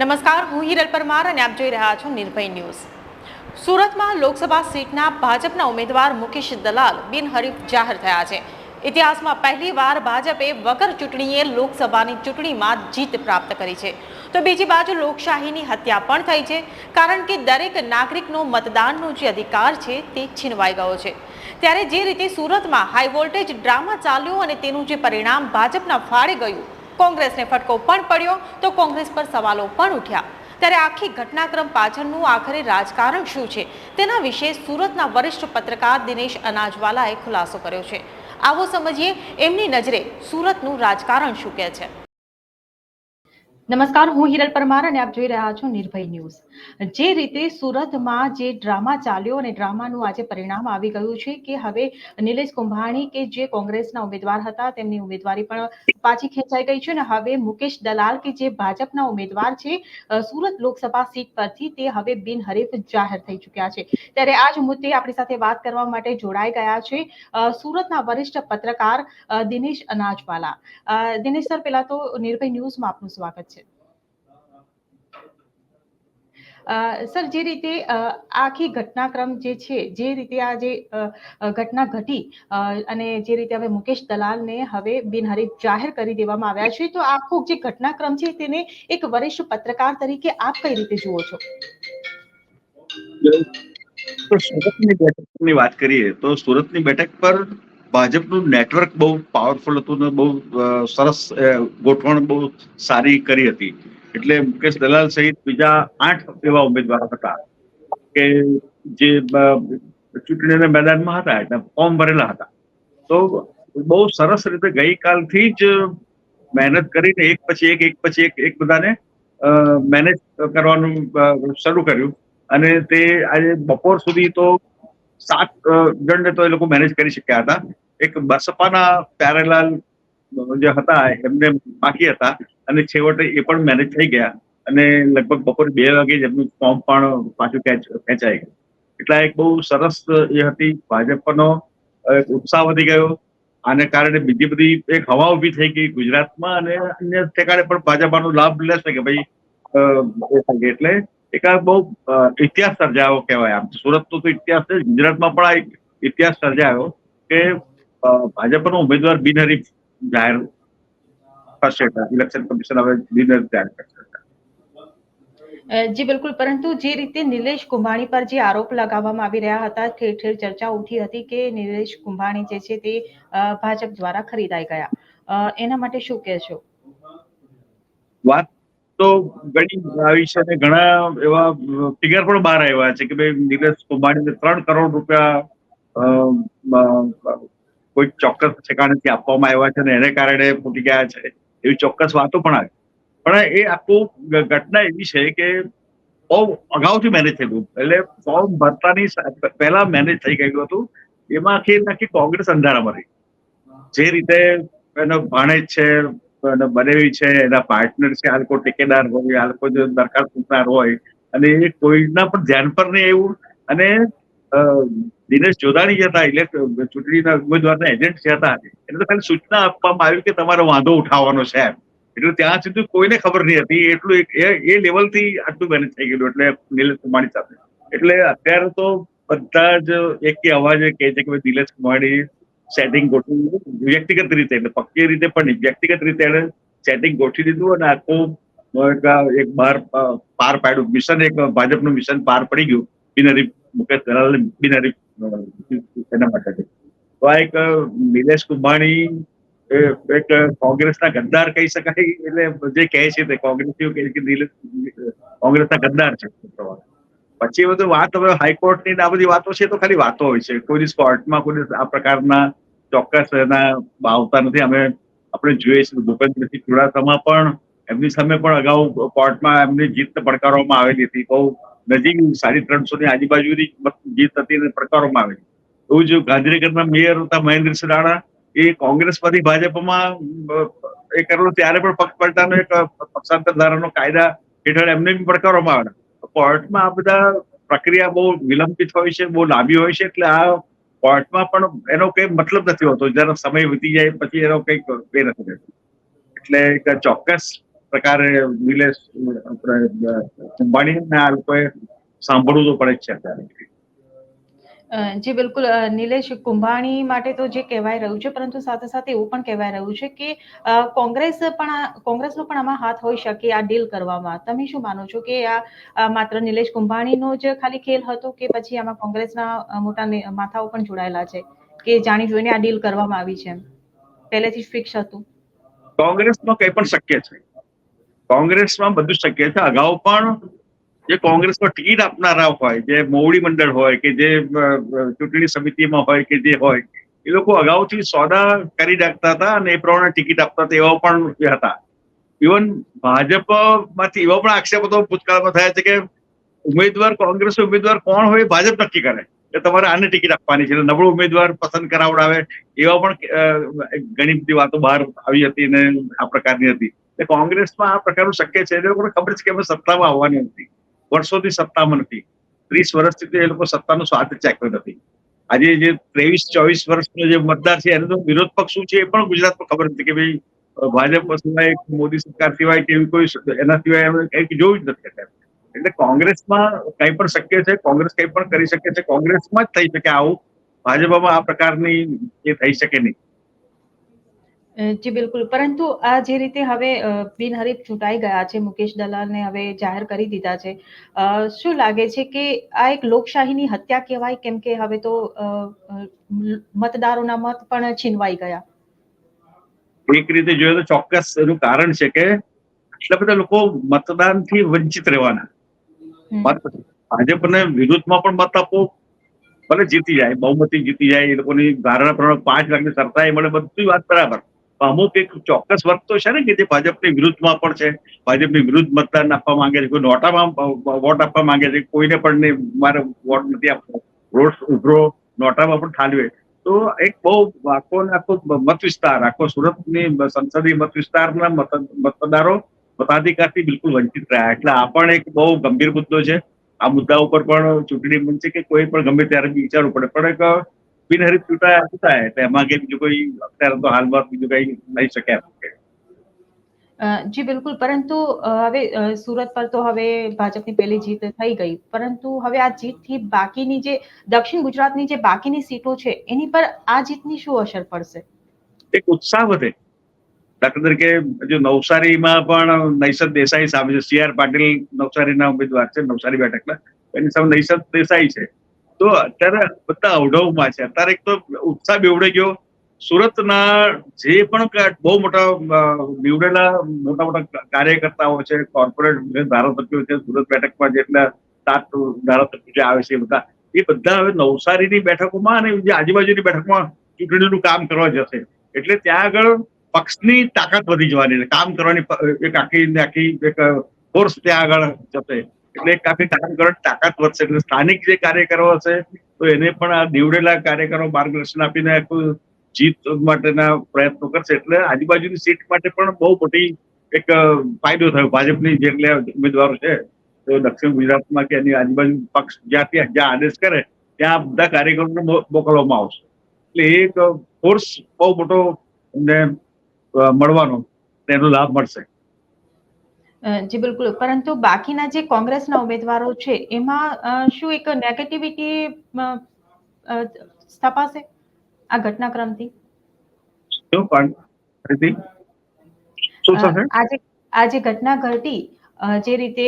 નમસ્કાર, હું હિરલ પરમાર અને આપ જોઈ રહ્યા છો નિર્ભય ન્યૂઝ. સુરતમાં લોકસભા સીટના ભાજપના ઉમેદવાર મુકેશ દલાલ બિનહરીફ જાહેર થયા છે. ઇતિહાસમાં પહેલીવાર ભાજપે વગર ચૂંટણીએ લોકસભાની ચૂંટણીમાં જીત પ્રાપ્ત કરી છે. તો બીજી બાજુ લોકશાહીની હત્યા પણ થઈ છે, કારણ કે દરેક નાગરિકનો મતદાનનો જે અધિકાર છે તે છીનવાઈ ગયો છે. ત્યારે જે રીતે સુરતમાં હાઈ વોલ્ટેજ ડ્રામા ચાલ્યો અને તેનું જે પરિણામ ભાજપના ફાળે ગયું કોંગ્રેસને ફટકો પણ પડ્યો તો કોંગ્રેસ પર સવાલો પણ ઉઠ્યા. ત્યારે આખી ઘટનાક્રમ પાછળનું આખરે રાજકારણ શું છે? તેના વિશે સુરતના વરિષ્ઠ પત્રકાર દિનેશ અનાજવાલાએ ખુલાસો કર્યો છે. આવો સમજીએ, એમની નજરે સુરતનું રાજકારણ શું કહે છે? નમસ્કાર, હું હિરલ પરમાર અને આપ જોઈ રહ્યા છો નિર્ભય ન્યૂઝ. જે રીતે સુરતમાં જે ડ્રામા ચાલ્યો અને ડ્રામાનું આજે પરિણામ આવી ગયું છે કે હવે નિલેશ કુંભાણી કે જે કોંગ્રેસના ઉમેદવાર હતા, તેમની ઉમેદવારી પણ પાછી ખેંચાઈ ગઈ છે અને હવે મુકેશ દલાલ કે જે ભાજપના ઉમેદવાર છે સુરત લોકસભા સીટ પરથી તે હવે બિનહરીફ જાહેર થઈ ચૂક્યા છે. ત્યારે આ જ મુદ્દે આપણી સાથે વાત કરવા માટે જોડાઈ ગયા છે સુરતના વરિષ્ઠ પત્રકાર દિનેશ અનાજવાલા. દિનેશ સર, પહેલા તો નિર્ભય ન્યૂઝમાં આપનું સ્વાગત છે. સર, જે રીતે આખી ઘટનાક્રમ જે છે, જે રીતે આ જે ઘટના ઘટી અને જે રીતે હવે મુકેશ દલાલને હવે બિનહરીફ જાહેર કરી દેવામાં આવ્યા છે, તો આખો જે ઘટનાક્રમ છે તેને એક વરિષ્ઠ પત્રકાર તરીકે આપ કઈ રીતે જુઓ છો? સુરતની બેઠકની વાત કરીએ, તો સુરતની બેઠક પર ભાજપનું નેટવર્ક બહુ પાવરફુલ હતું ને બહુ સરસ ગોઠવણ બહુ સારી કરી હતી. એટલે મુકેશ દલાલ સહિત બીજા આઠ એવા ઉમેદવારો હતા કે જે ચૂંટણીના મેદાનમાં હતા એટલે ફોર્મ ભરેલા હતા. તો બહુ સરસ રીતે ગઈકાલથી જ મહેનત કરીને એક પછી એક એક પછી એક એક બધાને મેનેજ કરવાનું શરૂ કર્યું. અને તે આજે બપોર સુધી તો સાત જણને તો એ લોકો મેનેજ કરી શક્યા હતા. એક બસપાના પ્યારેલાલ જે હતા, એમને બાકી હતા. અને છેવટે એ પણ મેનેજ થઈ ગયા. અને લગભગ બપોરે બે વાગે જ એમનું ફોર્મ પણ પાછું ખેંચ- ખેંચાઈ ગયું. એટલે એક બહુ સરસ એ હતી. ભાજપનો એક ઉત્સાહ વધી ગયો. આને કારણે બીજી બધી એક હવા ઊભી થઈ ગઈ ગુજરાતમાં અને અન્ય ઠેકાણે પણ ભાજપાનો લાભ લેશે કે ભાઈ. એટલે એક બહુ ઇતિહાસ સર્જાયો કહેવાય આમ. સુરત તો ઇતિહાસ છે. ગુજરાતમાં પણ આ એક ઇતિહાસ સર્જાયો કે ભાજપનો ઉમેદવાર બિનહરીફ જાહેર થશે ઇલેક્શન કમિશન હવે બિનહરીફ જાહેર કરશે. જી બિલકુલ. પરંતુ જે રીતે નિલેશ કુંભાણી પર જે આરોપ લગાવવામાં આવી રહ્યા હતા ઠેર ઠેર ચર્ચા ઉઠી હતી કે નિલેશ કુંભાણી જે છે તે ભાજપ દ્વારા ખરીદાઈ ગયા. એના માટે શું કહેશો? વાત તો ઘણી આવી છે અને ઘણા એવા ફિગર પણ બહાર આવ્યા છે કે ભાઈ નિલેશ કુંભાણીને ત્રણ કરોડ રૂપિયા કોઈ ચોક્કસ ઠેકાણેથી આપવામાં આવ્યા છે અને એને કારણે ફૂટી ગયા છે, એવી ચોક્કસ વાતો પણ આવી. પણ એ આખું ઘટના એવી છે કે બહુ અગાઉથી મેનેજ થયેલું એટલે ફોર્મ ભરતાની પહેલા મેનેજ થઈ ગયેલું હતું. એમાં આખી નાખી કોંગ્રેસ અંધારામાં રહી. જે રીતે એનો ભાણેજ છે અને બનેવી છે, એના પાર્ટનર છે આ લોકો ટેકેદાર હોય આ લોકો દરખાસ્ત મૂકનાર હોય, અને એ કોઈના પણ ધ્યાન પર નહીં એવું અને દિનેશ જોધાણી જે હતા ઇલેક્ટ ચૂંટણીના ઉમેદવારના એજન્ટ જે હતા, એને તો ખાલી સૂચના આપવામાં આવી કે તમારો વાંધો ઉઠાવવાનો છે એમ. એટલે ત્યાં સુધી કોઈને ખબર નહીં હતી. એટલું એ લેવલથી આટલું મેનેજ થઈ ગયેલું, એટલે નિલેશ કુમાણી સાથે. એટલે અત્યારે તો બધા જ એક અવાજે કહે છે કે ભાઈ નિલેશ કુમારી સેટિંગ ગોઠવી વ્યક્તિગત રીતે એટલે પક્ષીય રીતે પણ વ્યક્તિગત રીતે એને સેટિંગ ગોઠવી દીધું અને આખું એક બહાર પાર પાડ્યું. મિશન એક, ભાજપનું મિશન પાર પડી ગયું. બિનહરીફ મુકેશ દલાલ બિનારી એના માટે તો આ એક નિલેશ કુંભાણી એક કોંગ્રેસના ગદ્દાર કહી શકાય, એટલે જે કહે છે તે કોંગ્રેસીઓ કહે છે કે કોંગ્રેસના ગદ્દાર છે. પછી બધું વાત હવે હાઈકોર્ટની આ બધી વાતો છે તો ખાલી વાતો હોય છે. કોઈ દિવસ કોર્ટમાં કોઈ આ પ્રકારના ચોક્કસ એના આવતા નથી. અમે, આપણે જોઈએ છીએ ભૂપેન્દ્રસિંહ ચુડાસમા પણ એમની સામે પણ અગાઉ કોર્ટમાં એમની જીત પડકારવામાં આવેલી હતી. બહુ નજીક સાડી ત્રણસો ની આજુબાજુની જીત હતી અને પડકારવામાં આવેલી. એવું જ ગાંધીનગરના મેયર હતા મહેન્દ્રસિંહ રાણા એ કોંગ્રેસમાંથી ભાજપમાં એ કરેલું ત્યારે પણ પક્ષ પલટાનો એક પક્ષાંતર ધારાનો કાયદા હેઠળ એમને બી પડકારવામાં આવેલા. કોર્ટમાં આ બધા પ્રક્રિયા બહુ વિલંબિત હોય છે, બહુ લાંબી હોય છે, એટલે આ કોર્ટમાં પણ એનો કઈ મતલબ નથી હોતો. જયારે સમય વીતી જાય, પછી એનો કઈ નથી રહેતો એટલે ચોક્કસ પ્રકારે નિલેશ અંબાણીને આ લોકોએ સાંભળવું તો પડે જ છે અત્યારે. જી બિલકુલ. નિલેશ કુંભાણી માટે તો જે કહેવાય રહ્યું છે પરંતુ સાથે સાથે એવું પણ કહેવાય રહ્યું છે કે કોંગ્રેસ પણ કોંગ્રેસનો પણ આમાં હાથ હોઈ શકે આ ડીલ કરવામાં. તમે શું માનો છો કે આ આ માત્ર નિલેશ કુંભાણીનો જ ખાલી ખેલ હતો કે પછી આમાં કોંગ્રેસના મોટા માથાઓ પણ જોડાયેલા છે? કે જાણી જોઈને આ ડીલ કરવામાં આવી છે પહેલેથી જ ફિક્સ હતું. કોંગ્રેસમાં કંઈ પણ શક્ય છે. કોંગ્રેસમાં બધું શક્ય છે. અગાઉ પણ જે કોંગ્રેસમાં ટિકિટ આપનારા હોય, જે મોવડી મંડળ હોય કે જે ચૂંટણી સમિતિમાં હોય કે જે હોય, એ લોકો અગાઉથી સોદા કરી રાખતા હતા અને એ પ્રમાણે ટિકિટ આપતા હતા એવા પણ હતા. ઇવન ભાજપમાંથી એવા પણ આક્ષેપો તો ભૂતકાળમાં થયા છે કે ઉમેદવાર કોંગ્રેસ ઉમેદવાર કોણ હોય ભાજપ નક્કી કરે કે તમારે આને ટિકિટ આપવાની છે. નબળો ઉમેદવાર પસંદ કરાવડાવે એવા પણ ઘણી બધી વાતો બહાર આવી હતી અને આ પ્રકારની હતી. કોંગ્રેસમાં આ પ્રકારનું શક્ય છે એ લોકોને ખબર છે કે અમે સત્તામાં આવવાની નથી. વર્ષોથી સત્તામાં નથી. ત્રીસ વર્ષથી એ લોકો સત્તાનો સ્વાદ ચાખ્યો નથી. આજે જે ત્રેવીસ, ચોવીસ વર્ષનો જે મતદાર છે, એનો વિરોધ પક્ષ શું છે એ પણ ગુજરાતમાં ખબર નથી કે ભાઈ ભાજપ સિવાય મોદી સરકાર સિવાય કે એવી કોઈ એના સિવાય એમણે કંઈક જોયું જ નથી. એટલે કોંગ્રેસમાં કંઈ પણ શક્ય છે, કોંગ્રેસ કંઈ પણ કરી શકે છે, કોંગ્રેસમાં જ થઈ શકે. આવું ભાજપમાં આ પ્રકારની એ થઈ શકે નહીં. જી બિલકુલ. પરંતુ આ જે રીતે હવે બિનહરીફ ચૂંટાઈ ગયા છે મુકેશ દલાલને હવે જાહેર કરી દીધા છે શું લાગે છે કે આ એક લોકશાહીની હત્યા કહેવાય? કેમ કે હવે તો મતદારોના મત પણ છીનવાઈ ગયા. એક રીતે જોઈએ તો ચોક્કસ એનું કારણ છે કે એટલા બધા લોકો મતદાનથી વંચિત રહેવાના. ભાજપને વિરુદ્ધમાં પણ મત આપો ભલે જીતી જાય બહુમતી જીતી જાય એ લોકોની ધારણા પ્રમાણે પાંચ લાખની એ મળે બધી વાત બરાબર. અમુક એક ચોક્કસ વર્ગ તો છે ને કે જે ભાજપની વિરુદ્ધમાં પણ છે. ભાજપની વિરુદ્ધ મતદાન આપવા માંગે છે, કોઈ નોટામાં વોટ આપવા માંગે છે, કોઈને પણ મારે વોટ નથી આપવો. રોડ ઉભરો, નોટામાં પણ ઠાલવે. તો એક બહુ આખો ને આખો મત વિસ્તાર આખો સુરતની સંસદીય મત વિસ્તારના મત, મતદારો મતાધિકારથી બિલકુલ વંચિત રહ્યા. એટલે આ પણ એક બહુ ગંભીર મુદ્દો છે. આ મુદ્દા ઉપર પણ ચૂંટણી પંચે કે કોઈ પણ ગમે ત્યારે વિચારવું પડે. પણ એક બિનહરીફ ચૂંટાયા ચૂંટાય એટલે એમાં કે બીજું કોઈ અત્યારે તો હાલમાં બીજું કઈ લઈ શકે એમ કે. જી બિલકુલ પરંતુ હવે સુરત પર તો હવે ભાજપની પહેલી જીત થઈ ગઈ પરંતુ હવે આ જીતથી બાકીની જે દક્ષિણ ગુજરાતની જે બાકીની સીટો છે એની પર આ જીતની શું અસર પડશે એક ઉત્સાહ વધે દાખલા તરીકે જો નવસારીમાં પણ નૈસદ દેસાઈ સામે છે સી આર પાટીલ નવસારીના ઉમેદવાર છે નવસારી બેઠકના એની સામે નૈસદ દેસાઈ છે. તો અત્યારે બધા અવઢવમાં છે. અત્યારે તો ઉત્સાહ બેવડે ગયો. સુરતના જે પણ બહુ મોટા નીવડેલા મોટા મોટા કાર્યકર્તાઓ છે, કોર્પોરેટ ધારાસભ્યો છે, સુરત બેઠકમાં જેટલા સાત ધારાસભ્યો જે આવે છે બધા, એ બધા હવે નવસારીની બેઠકોમાં અને જે આજુબાજુની બેઠકમાં ચૂંટણીનું કામ કરવા જશે. એટલે ત્યાં આગળ પક્ષની તાકાત વધી જવાની કામ કરવાની એક આખી આખી એક ફોર્સ ત્યાં આગળ જશે. એટલે કાફી કાર્યકરો તાકાત વધશે. એટલે સ્થાનિક જે કાર્યકરો હશે, તો એને પણ આ નીવડેલા કાર્યકરો માર્ગદર્શન આપીને આખું જીત માટેના પ્રયત્નો કરશે. એટલે આજુબાજુની સીટ માટે પણ બહુ મોટી એક ફાયદો થયો. ભાજપની જેટલા ઉમેદવારો છે, તો દક્ષિણ ગુજરાતમાં કે એની આજુબાજુ પક્ષ જ્યાંથી જ્યાં આદેશ કરે, ત્યાં બધા કાર્યકરોને મોકલવામાં આવશે. એટલે એક ફોર્સ બહુ મોટો એમને મળવાનો, તેનો લાભ મળશે. જી બિલકુલ. પરંતુ બાકીના જે કોંગ્રેસના ઉમેદવારો છે એમાં શું એક નેગેટિવિટી સ્થપાશે આ ઘટનાક્રમથી? થશે? આજે ઘટના ઘટી જે રીતે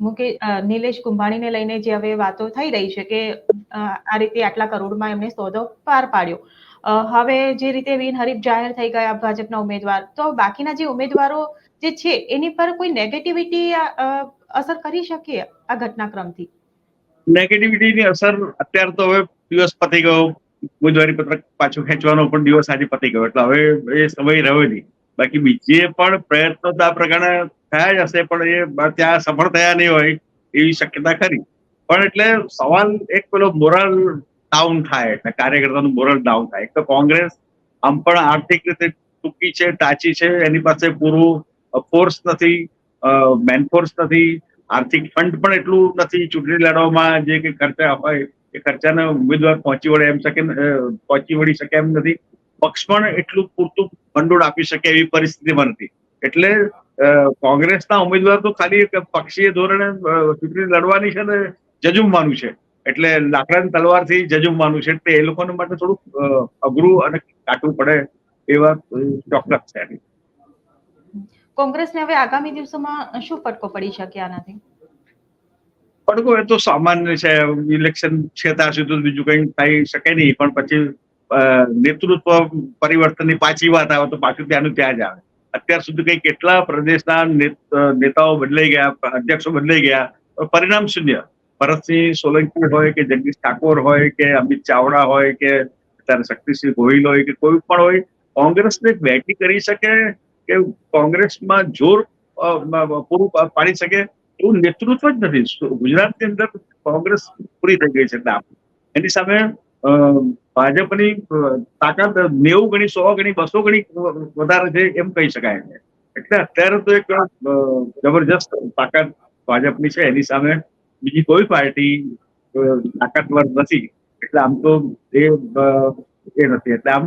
મુકે નિલેશ કુંભાણીને લઈને જે હવે વાતો થઈ રહી છે કે આ રીતે આટલા કરોડમાં એમને સોદો પાર પાડ્યો. હવે જે રીતે બિનહરીફ જાહેર થઈ ગયા ભાજપના ઉમેદવાર તો બાકીના જે ઉમેદવારો જે છે, એની પર કોઈ નેગેટિવિટી અસર કરી શકે આ ઘટનાક્રમથી? નેગેટિવિટીની અસર અત્યારે તો હવે દિવસ પતી ગયો. ઉમેદવારી પત્રક પાછું ખેંચવાનો પણ દિવસ આજે પતી ગયો. એટલે હવે એ સમય રહ્યો નહીં. બાકી બીજે પણ પ્રયત્નો તો આ પ્રકારના થયા જ હશે, પણ એ ત્યાં સફળ થયા નહીં હોય એવી શક્યતા ખરી. પણ એટલે સવાલ એક પેલો મોરલ ડાઉન થાય, એટલે કાર્યકર્તાનું મોરલ ડાઉન થાય. એક તો કોંગ્રેસ આમ પણ આર્થિક રીતે ટૂંકી છે, ટાચી છે, એની પાસે પૂરું ફોર્સ નથી મેન ફોર્સ નથી. આર્થિક ફંડ પણ એટલું નથી ચૂંટણી લડવામાં જે કે ખર્ચા હોય એ ખર્ચાને ઉમેદવાર પહોંચી વળે એમ શકે પહોંચી વળી શકે એમ નથી. પક્ષ પણ એટલું પૂરતું ભંડોળ આપી શકે એવી પરિસ્થિતિમાં નથી. એટલે કોંગ્રેસના ઉમેદવાર તો ખાલી પક્ષીય ધોરણે ચૂંટણી લડવાની છે ને જજુમવાનું છે. એટલે લાકડાની તલવારથી જજુમવાનું છે. એટલે એ લોકોને માટે થોડુંક અઘરું અને કાટવું પડે એવા ચોક્કસ છે. કોંગ્રેસને હવે આગામી દિવસોમાં શું ફટકો પડી શકે આનાથી? પડકો એ તો સામાન્ય છે ઇલેક્શન છે ત્યાં સુધી બીજું કંઈ થઈ શકે નહીં, પણ પછી નેતૃત્વ પરિવર્તનની પાછી વાત આવે તો પાછું ત્યાંનું ત્યાં જ આવે. અત્યાર સુધી કઈ કેટલા પ્રદેશના નેતાઓ બદલાઈ ગયા, અધ્યક્ષો બદલાઈ ગયા પરિણામ શૂન્ય. ભરતસિંહ, સોલંકી હોય કે જગદીશ ઠાકોર હોય કે અમિત ચાવડા હોય કે અત્યારે શક્તિસિંહ ગોહિલ હોય કે કોઈ પણ હોય, કોંગ્રેસને બેટી કરી શકે કે કોંગ્રેસમાં જોર પૂરું પાડી શકે એવું નેતૃત્વ જ નથી. ગુજરાતની અંદર કોંગ્રેસ પૂરી થઈ ગઈ છે એની સામે ભાજપની તાકાત નેવું ગણી, સો ગણી, બસો ગણી વધારે છે એમ કહી શકાય એટલે અત્યારે તો એક જબરજસ્ત તાકાત ભાજપની છે. એની સામે બીજી કોઈ પાર્ટી તાકાતવર નથી. એટલે આમ તો એ નથી. એટલે આમ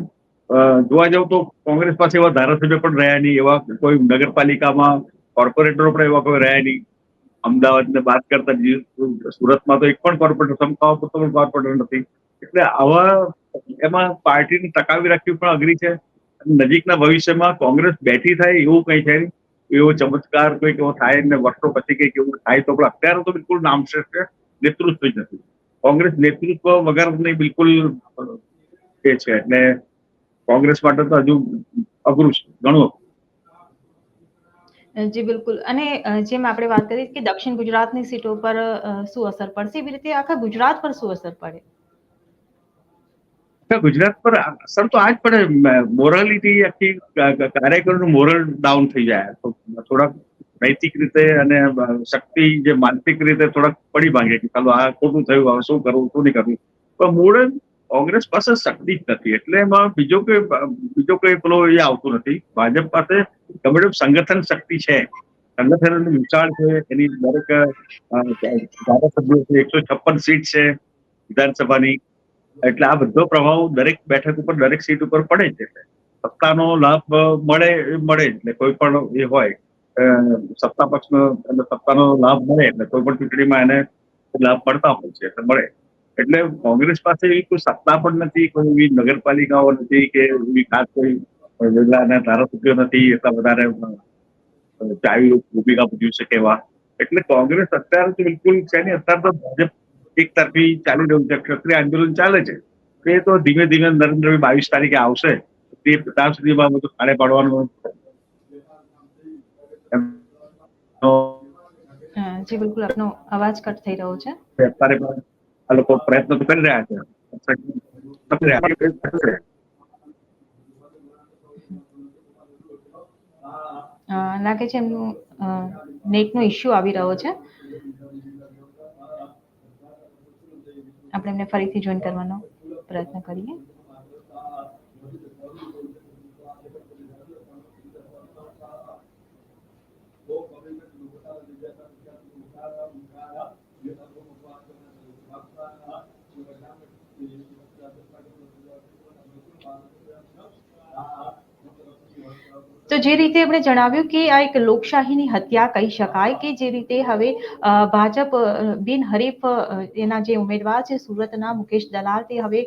જોવા જાવ તો કોંગ્રેસ પાસે એવા ધારાસભ્ય પણ રહ્યા નહીં, એવા કોઈ નગરપાલિકામાં કોર્પોરેટરો પણ એવા કોઈ રહ્યા નહીં. અમદાવાદને બાદ કરતા સુરતમાં તો એક પણ કોર્પોરેટર, સમકાવા પણ કોર્પોરેટર નથી. એટલે આવા એમાં પાર્ટીને ટકાવી રાખવી પણ અઘરી છે. નજીકના ભવિષ્યમાં કોંગ્રેસ બેઠી થાય એવું કંઈ છે નહીં. એવો ચમત્કાર કોઈ એવો થાય ને વર્ષો પછી કંઈક એવું થાય તો પણ અત્યારે તો બિલકુલ નામશ્રેષ્ઠ નેતૃત્વ જ નથી. કોંગ્રેસ નેતૃત્વ વગરની બિલકુલ એ છે. એટલે કોંગ્રેસ માટે તો હજુ અઘરું છે ઘણું જી બિલકુલ. અને જેમ આપણે વાત કરી કે દક્ષિણ ગુજરાતની સીટો પર શું અસર પડશે એવી રીતે? આખા ગુજરાત પર શું અસર પડે? ગુજરાત પર અસર તો આ જ પડે મોરાલિટી આખી કાર્યકરોનું મોરલ ડાઉન થઈ જાય. તો થોડાક નૈતિક રીતે અને શક્તિ જે માનસિક રીતે થોડાક પડી ભાંગે કે ચાલો આ ખોટું થયું હવે શું કરવું શું નહીં કરવું. પણ મૂળ કોંગ્રેસ પાસે શક્તિ જ નથી. એટલે એમાં બીજો કોઈ બીજો કોઈ પેલો એ આવતો નથી. ભાજપ પાસે ગમે સંગઠન શક્તિ છે. સંગઠન વિશાળ છે. એની દરેક ધારાસભ્યો છે. એકસો છપ્પન સીટ છે વિધાનસભાની. એટલે આ બધો પ્રભાવ દરેક બેઠક ઉપર, દરેક સીટ ઉપર પડે છે સત્તાનો લાભ મળે મળે એટલે કોઈ પણ એ હોય. સત્તા પક્ષનો, એટલે સત્તાનો લાભ મળે એટલે કોઈ પણ ચૂંટણીમાં એને લાભ મળતા હોય છે, એટલે મળે. એટલે કોંગ્રેસ પાસે એવી કોઈ સત્તા પણ નથી કોઈ એવી નગરપાલિકાઓ નથી કે એવી ખાસ કોઈ ધારાસભ્યો નથી એટલા વધારે ચાવી ભૂમિકા ભજવી શકે એવા. એટલે કોંગ્રેસ અત્યારે તો બિલકુલ છે નહીં અત્યારે તો ભાજપ એક તરફી ચાલુ રહ્યું છે ક્ષત્રિય આંદોલન ચાલે છે. તો એ તો ધીમે ધીમે નરેન્દ્રભાઈ બાવીસ તારીખે આવશે તે ત્યાં સુધીમાં બધું ખાડે પાડવાનું જી બિલકુલ આપનો અવાજ કટ થઈ રહ્યો છે. આ લોકો પ્રયત્ન તો કરી રહ્યા છે લાગે છે એમનું નેટનો ઇશ્યુ આવી રહ્યો છે. આપણે એમને ફરીથી જોઈન કરવાનો પ્રયત્ન કરીએ. તો જે રીતે આપણે જણાવ્યું કે આ એક લોકશાહીની હત્યા કહી શકાય કે જે રીતે હવે ભાજપ બિનહરીફ એના જે ઉમેદવાર છે, સુરતના મુકેશ દલાલ, તે હવે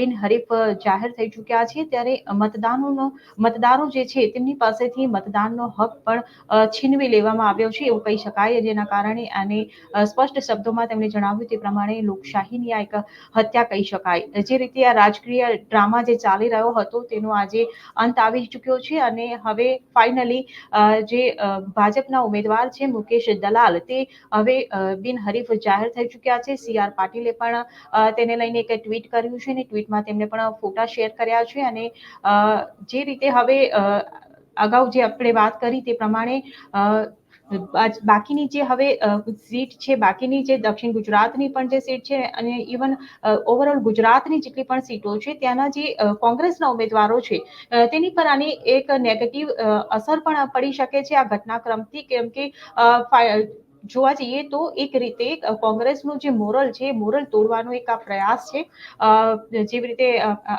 બિનહરીફ જાહેર થઈ ચૂક્યા છે. ત્યારે મતદાનોનો, મતદારો જે છે, તેમની પાસેથી મતદાનનો હક પણ છીનવી લેવામાં આવ્યો છે એવું કહી શકાય. જેના કારણે આને સ્પષ્ટ શબ્દોમાં તેમણે જણાવ્યું તે પ્રમાણે લોકશાહીની આ એક હત્યા કહી શકાય. જે રીતે આ રાજકીય ડ્રામા જે ચાલી રહ્યો હતો, તેનો આજે અંત આવી ચૂક્યો છે અને હવે ફાઇનલી જે ભાજપના ઉમેદવાર છે મુકેશ દલાલ, તે હવે બિનહરીફ જાહેર થઈ ચૂક્યા છે. સી આર પાટીલે પણ તેને લઈને એક ટ્વીટ કર્યું છે અને ટ્વીટમાં તેમણે પણ ફોટા શેર કર્યા છે અને જે રીતે હવે અગાઉ જે આપણે વાત કરી તે પ્રમાણે બાકીની જે હવે સીટ છે, બાકીની જે દક્ષિણ ગુજરાતની પણ જે સીટ છે અને ઇવન ઓવરઓલ ગુજરાતની જેટલી પણ સીટો છે, ત્યાંના જે કોંગ્રેસના ઉમેદવારો છે તેની પર આની એક નેગેટિવ અસર પણ પડી શકે છે આ ઘટનાક્રમથી, કેમ કે જોવા જઈએ તો એક રીતે કોંગ્રેસનું જે મોરલ છે મોરલ તોડવાનો એક આ પ્રયાસ છે. જેવી રીતે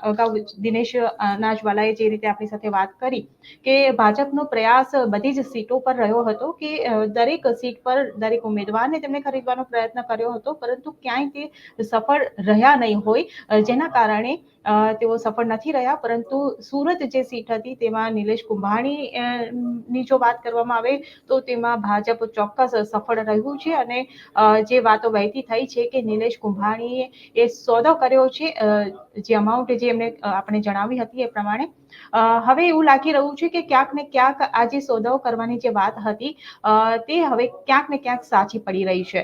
અગાઉ દિનેશ અનાજવાલાએ જે રીતે આપણી સાથે વાત કરી કે ભાજપનો પ્રયાસ બધી જ સીટો પર રહ્યો હતો કે દરેક સીટ પર દરેક ઉમેદવારને તેમણે ખરીદવાનો પ્રયત્ન કર્યો હતો, પરંતુ ક્યાંય તે સફળ રહ્યા નહીં હોય જેના કારણે તેઓ સફળ નથી રહ્યા, પરંતુ સુરત જે સીટ હતી, તેમાં નિલેશ કુંભાણી ની જો વાત કરવામાં આવે, તો તેમાં ભાજપ ચોક્કસ સફળ રહ્યું છે અને જે વાતો વહેતી થઈ છે કે નિલેશ કુંભાણીએ એ સોદો કર્યો છે જે અમાઉન્ટ જે એમને આપણે જણાવી હતી એ પ્રમાણે. હવે એવું લાગી રહ્યું છે કે ક્યાંક ને ક્યાંક આ જે સોદાઓ કરવાની જે વાત હતી તે હવે ક્યાંક ને ક્યાંક સાચી પડી રહી છે.